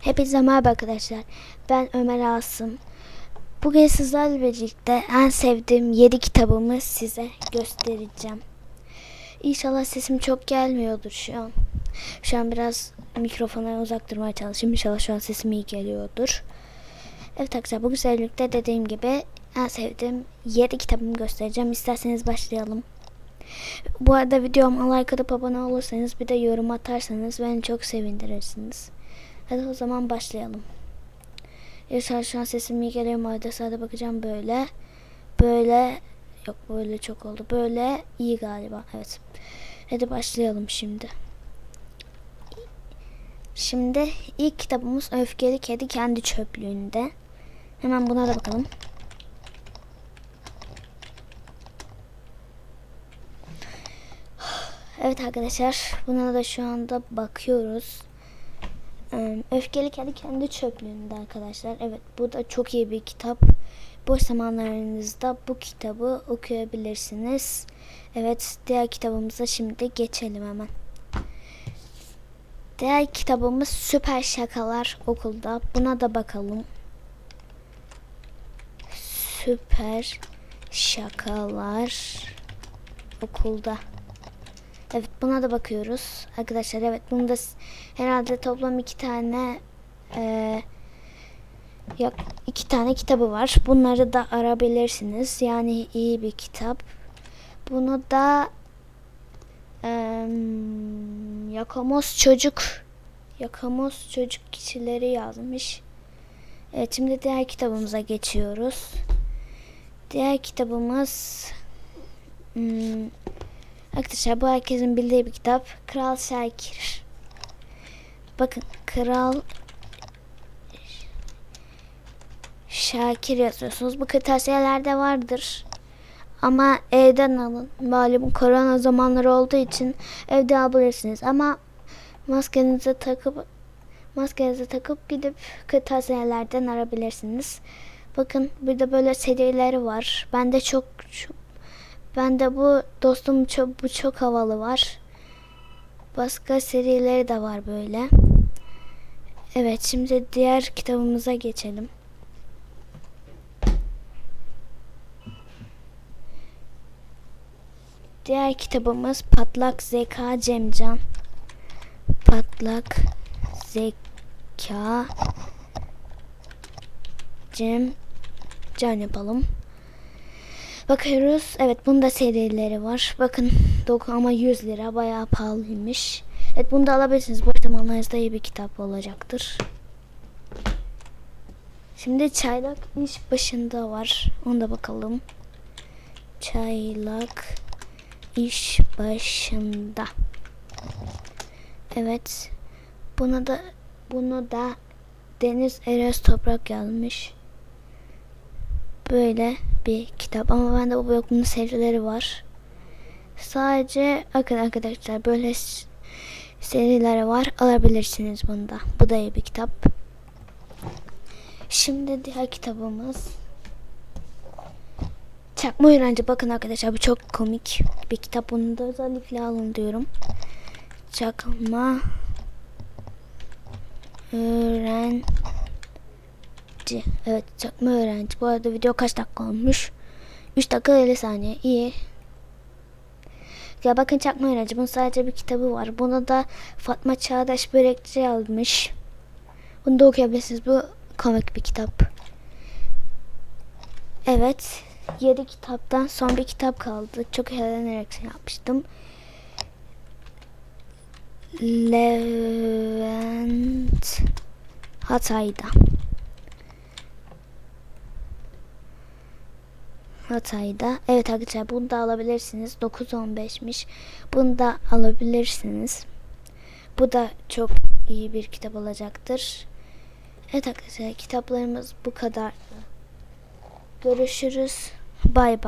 Hepinize merhaba arkadaşlar. Ben Ömer Asım. Bugün sizlerle birlikte en sevdiğim 7 kitabımı size göstereceğim. İnşallah sesim çok gelmiyordur şu an. Şu an biraz mikrofona uzak durmaya çalışıyorum. İnşallah şu an sesim iyi geliyordur. Evet arkadaşlar bugün sizlerle birlikte dediğim gibi en sevdiğim 7 kitabımı göstereceğim. İsterseniz başlayalım. Bu arada videoma like atıp abone olursanız bir de yorum atarsanız beni çok sevindirirsiniz. Hadi o zaman başlayalım. Yaşar şu an sesim iyi geliyor mu? Arada bakacağım böyle. Böyle. Yok böyle çok oldu. Böyle iyi galiba. Evet. Hadi başlayalım şimdi. Şimdi ilk kitabımız Öfkeli Kedi Kendi Çöplüğünde. Hemen buna da bakalım. Evet arkadaşlar buna da şu anda bakıyoruz. Öfkeli Kedi kendi çöplüğünde arkadaşlar. Evet bu da çok iyi bir kitap. Boş zamanlarınızda bu kitabı okuyabilirsiniz. Evet diğer kitabımıza şimdi geçelim hemen. Diğer kitabımız Süper Şakalar Okulda. Buna da bakalım. Süper Şakalar Okulda. Buna da bakıyoruz. Arkadaşlar evet bunda s- herhalde toplam iki tane eee yok iki tane kitabı var. Bunları da arabilirsiniz. Yani iyi bir kitap. Bunu da eee Yakamoz çocuk Yakamoz çocuk kişileri yazmış. Evet şimdi diğer kitabımıza geçiyoruz. Diğer kitabımız hmm, Arkadaşlar bu herkesin bildiği bir kitap. Kral Şakir. Bakın Kral Şakir yazıyorsunuz. Bu kırtasiyelerde vardır. Ama evden alın. Malum korona zamanları olduğu için evde alabilirsiniz. Ama maskenizi takıp maskenizi takıp gidip kırtasiyelerden arabilirsiniz. Bakın burada böyle serileri var. Bende çok, çok ben de bu dostum çok bu çok havalı var. Başka serileri de var böyle. Evet şimdi diğer kitabımıza geçelim. Diğer kitabımız Patlak Zeka Cemcan. Patlak Zeka Cem Can yapalım. Bakıyoruz. Evet bunda serileri var. Bakın doku ama 100 lira bayağı pahalıymış. Evet bunu da alabilirsiniz. Boş zamanlarınızda iyi bir kitap olacaktır. Şimdi çaylak iş başında var. Onu da bakalım. Çaylak iş başında. Evet. Buna da bunu da Deniz Eres Toprak yazmış. Böyle bir kitap ama bende bu yok bunun serileri var. Sadece bakın arkadaşlar böyle s- serileri var alabilirsiniz bunda. Bu da iyi bir kitap. Şimdi diğer kitabımız Çakma Öğrenci. Bakın arkadaşlar bu çok komik bir kitap. Bunu da özellikle alın diyorum. Çakma Öğrenci. Evet çakma öğrenci. Bu arada video kaç dakika olmuş? 3 dakika 50 saniye. İyi. Ya bakın çakma öğrenci. Bunun sadece bir kitabı var. Bunu da Fatma Çağdaş Börekçi yazmış. Bunu da okuyabilirsiniz. Bu komik bir kitap. Evet. 7 kitaptan son bir kitap kaldı. Çok eğlenerek şey yapmıştım. Levent Hatay'da. Hatay'da. Evet arkadaşlar bunu da alabilirsiniz. 9.15'miş. Bunu da alabilirsiniz. Bu da çok iyi bir kitap olacaktır. Evet arkadaşlar kitaplarımız bu kadar. Görüşürüz. Bay bay.